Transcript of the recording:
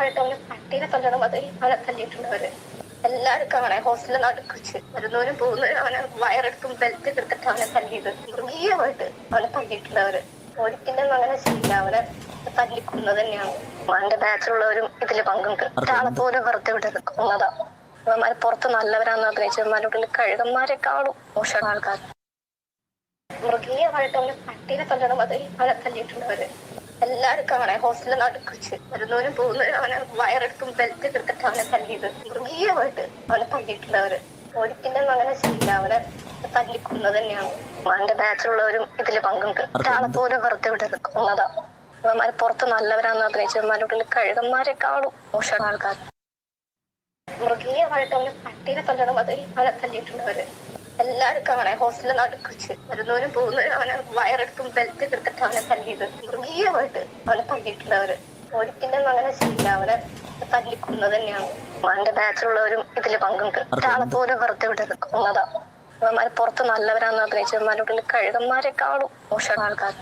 മൃഗീയമായിട്ട് അവന് പട്ടീനെ തല്ലണം അത് അവനെ തല്ലിയിട്ടുള്ളവര് എല്ലാവർക്കും അവനെ ഹോസ്റ്റലിൽ നടുക്ക് വരുന്നവരും പോകുന്നവരും അവനെ വയറെടുത്തും ബെൽറ്റ് എടുത്തിട്ട് അവനെ തല്ലിയത്. മൃഗീയമായിട്ട് അവനെ തല്ലിയിട്ടുള്ളവര് ഒരിക്കലും അങ്ങനെ ചെയ്യില്ല. അവനെ തല്ലിക്കുന്നത് തന്നെയാണ്. അവന്റെ ബാച്ചിലുള്ളവരും ഇതിൽ പങ്കുണ്ട് ഒരാളെ പോലും വെറുതെ വിടരുത് കൊന്നതാ അവന്മാര് പുറത്ത് നല്ലവരാന്ന് അഭിനയിച്ചവന്മാരുടെ കഴുകന്മാരെ കാണും മോശം ആൾക്കാർ മൃഗീയമായിട്ട് അവന് പട്ടീനെ തല്ലണം അത് അവനെ തല്ലിയിട്ടുള്ളവര് എല്ലാരും അവനെ ഹോസ്റ്റലിൽ നടുക്ക് വെച്ച് വരുന്നവരും പോകുന്നവരും അവനെ വയറെടുക്കും ബെൽറ്റ് എടുത്തിട്ട് അവനെ തല്ലിയത്. മൃഗീയമായിട്ട് അവനെ തല്ലിയിട്ടുള്ളവര്. ഒരിക്കലും അങ്ങനെ ചെയ്യില്ല. അവനെ തല്ലിക്കുന്നത് തന്നെയാണ്. അവന്റെ ബാച്ചിലുള്ളവരും ഇതിൽ പങ്കുണ്ട്. ഒരാളെ പോലും വെറുതെ വിടരുത് കൊന്നതാ അവന്മാര് പുറത്ത് നല്ലവരാന്ന് അഭിനയിച്ചവന്മാരുടെ കഴുകന്മാരെ കാണും മോശം ആൾക്കാർ മൃഗീയമായിട്ട് അവന് പട്ടിയെ തല്ലണം അതിൽ അവനെ തല്ലിയിട്ടുള്ളവര്. എല്ലാരും അവനെ ഹോസ്റ്റലിൽ നടുക്ക് വെച്ച് വരുന്നവരും പോകുന്നവരും അവനെ വയറെടുക്കും ബെൽറ്റ് എടുത്തിട്ട് അവനെ തല്ലിയത്. മൃഗീയമായിട്ട് അവനെ തല്ലിയിട്ടുള്ളവര് ഒരിക്കലും അങ്ങനെ ചെയ്യില്ല. അവനെ തല്ലിക്കുന്നത് തന്നെയാണ്. അവന്റെ ബാച്ചിലുള്ളവരും ഇതിൽ പങ്കുണ്ട് ഒരാളെ പോലും വെറുതെ വിടരുത് കൊന്നതാ അവന്മാര് പുറത്ത് നല്ലവരാന്ന് അഭിനയിച്ചവന്മാരുടെ അവന്മാരുടെ കഴുകന്മാരെ കാണും മോശം ആൾക്കാർ